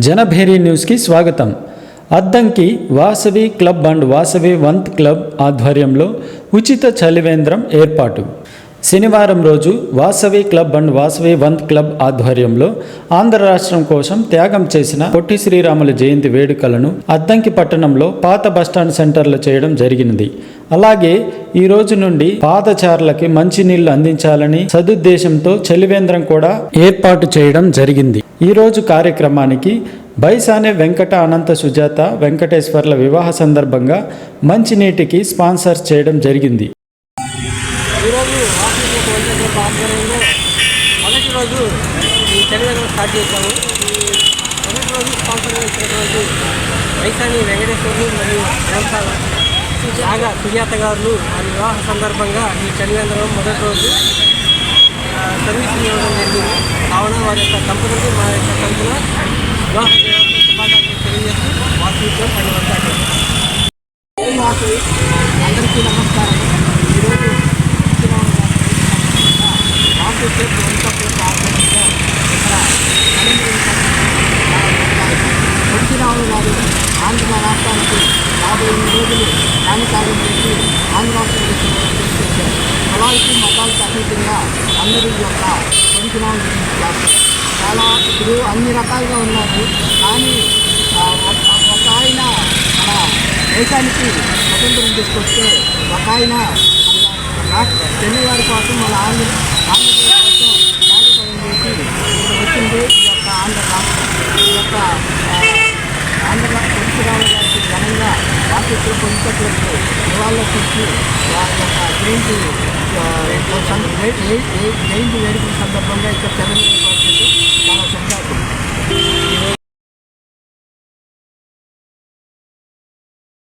జనభేరి న్యూస్కి స్వాగతం. Addanki Vasavi club and Vasavi వంత్ క్లబ్ ఆధ్వర్యంలో ఉచిత చలివేంద్రం ఏర్పాటు. శనివారం రోజు వాసవి క్లబ్ అండ్ వాసవి వంత్ క్లబ్ ఆధ్వర్యంలో ఆంధ్ర రాష్ట్రం కోసం త్యాగం చేసిన పొట్టి శ్రీరాముల జయంతి వేడుకలను అద్దంకి పట్టణంలో పాత బస్టాండ్ సెంటర్లో చేయడం జరిగినది. అలాగే ఈ రోజు నుండి పాదచారులకి మంచినీళ్ళు అందించాలని సదుద్దేశంతో చలివేంద్రం కూడా ఏర్పాటు చేయడం జరిగింది. ఈ రోజు కార్యక్రమానికి బైసానే వెంకట అనంత సుజాత వెంకటేశ్వర్ల వివాహ సందర్భంగా మంచినీటికి స్పాన్సర్ చేయడం జరిగింది. ఆధ్వర్యంలో మొదటి రోజు ఈ చలివేంద్రం స్టార్ట్ చేశాము. ఈ మొదటి రోజు స్పాన్సర్ చేసినటువంటి వైశాని వెంకటేశ్వర్లు మరియు వ్యవసాయ నాగా సుజాత గారు వారి వివాహ సందర్భంగా ఈ చలివేంద్రం మొదటి రోజు ఆ, సర్వీసులు ఇవ్వడం జరిగింది. కావున వారి యొక్క దంపతులకు మా యొక్క తరఫున వివాహ శుభాకాంక్షలు తెలియజేస్తూ వాసవితో పని అందరికీ నమస్కారం. కాంపిటేటివ్ వంశపు ఇక్కడ గారు ఆంధ్ర రాష్ట్రానికి యాభై ఎనిమిది రోజులు జ్ఞానకార్యం చేసి ఆంధ్ర రాష్ట్రం తీసుకొచ్చారు కులాలకి మతాలకు అతీతంగా యొక్క గురించి చేస్తారు చాలా ఇప్పుడు అన్ని రకాలుగా ఉన్నారు కానీ ఒక ఆయన మన దేశానికి స్వతంత్రం తీసుకొస్తే ఒక ఆయన మన తెలుగు వారి కోసం మన ఆంధ్ర యొక్క ఆంధ్ర పంచరామ గారికి ఘనంగా వార్షిక పంచకులకు నివాళులర్పించి వారి యొక్క జయంతి జయంతి వేడుకల సందర్భంగా ఇక్కడ తెలంగాణ మన సొంత